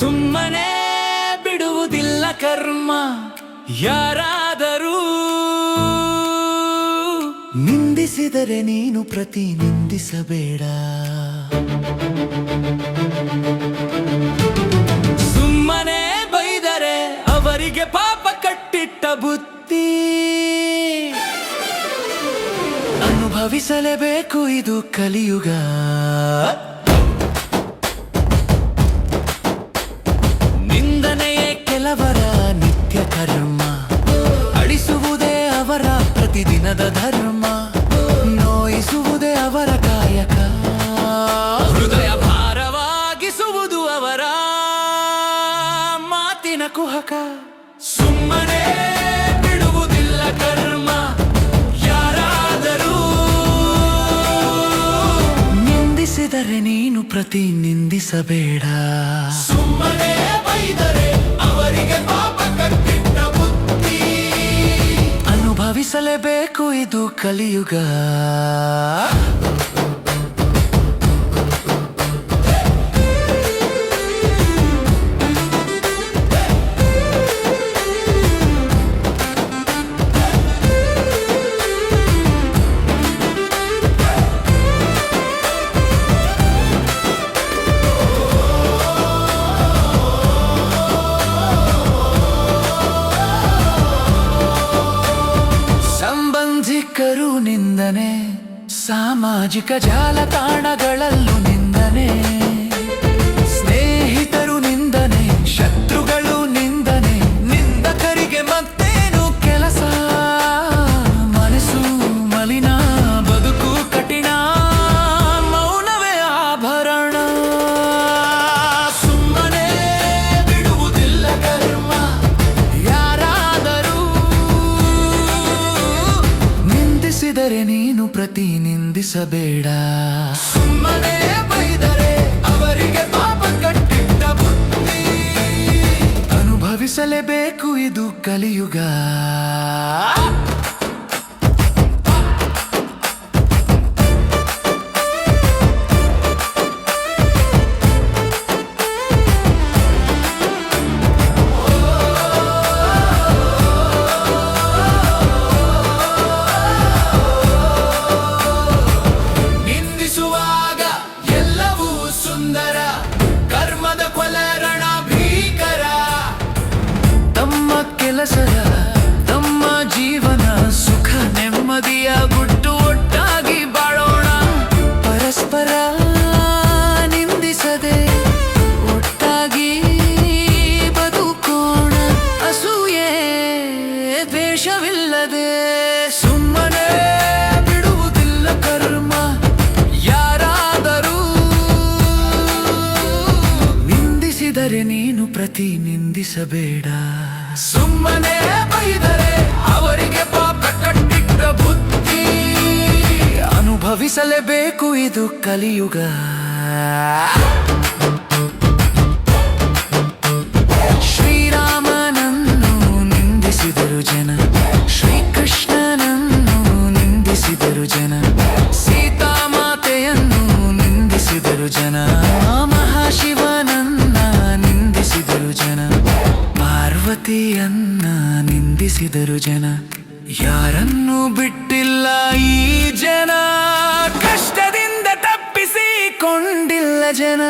ಸುಮ್ಮನೆ ಬಿಡುವುದಿಲ್ಲ ಕರ್ಮ. ಯಾರಾದರೂ ನಿಂದಿಸಿದರೆ ನೀನು ಪ್ರತಿ ನಿಂದಿಸಬೇಡ. ಸುಮ್ಮನೆ ಬೈದರೆ ಅವರಿಗೆ ಪಾಪ ಕಟ್ಟಿಟ್ಟ ಬುತ್ತಿ. ಅನುಭವಿಸಲೇಬೇಕು ಇದು ಕಲಿಯುಗ. ನೀನು ಪ್ರತಿ ನಿಂದಿಸಬೇಡ. ಸುಮ್ಮನೆ ಬೈದರೆ ಅವರಿಗೆ ಪಾಪ ಕಟ್ಟಿಟ್ಟ ಬುದ್ಧಿ. ಅನುಭವಿಸಲೇಬೇಕು ಇದು ಕಲಿಯುಗ. ಸಾಮಾಜಿಕ ಜಾಲತಾಣಗಳಲ್ಲೂ ನಿಂದಿಸಿದರೆ ನೀನು ಪ್ರತಿ ನಿಂದಿಸಬೇಡ. ಸುಮ್ಮನೆ ಬೈದರೆ ಅವರಿಗೆ ಪಾಪ ಕಟ್ಟಿಟ್ಟ ಬುದ್ಧಿ. ಅನುಭವಿಸಲೇಬೇಕು ಇದು ಕಲಿಯುಗ. ತಮ್ಮ ಜೀವನ ಸುಖ ನೆಮ್ಮದಿಯ ಗುಟ್ಟು ಒಟ್ಟಾಗಿ ಬಾಳೋಣ. ಪರಸ್ಪರ ನಿಂದಿಸದೆ ಒಟ್ಟಾಗಿ ಬದುಕೋಣ. ಅಸೂಯೆ, ದ್ವೇಷವಿಲ್ಲದೆ ಸುಮ್ಮನೆ ಬಿಡುವುದಿಲ್ಲ ಕರ್ಮ. ಯಾರಾದರೂ ನಿಂದಿಸಿದರೆ ನೀನು ಪ್ರತಿ ನಿಂದಿಸಬೇಡ ಸುಮ್ಮನೆ ಬೈದರೆ ಅವರಿಗೆ ಪಾಪ ಕಟ್ಟಿಟ್ಟ ಬುದ್ಧಿ. ಅನುಭವಿಸಲೇಬೇಕು ಇದು ಕಲಿಯುಗ. ನಿಂದಿಸಿದರು ಜನ. ಯಾರನ್ನು ಬಿಟ್ಟಿಲ್ಲ ಈ ಜನ. ಕಷ್ಟದಿಂದ ತಪ್ಪಿಸಿಕೊಂಡಿಲ್ಲ ಜನ.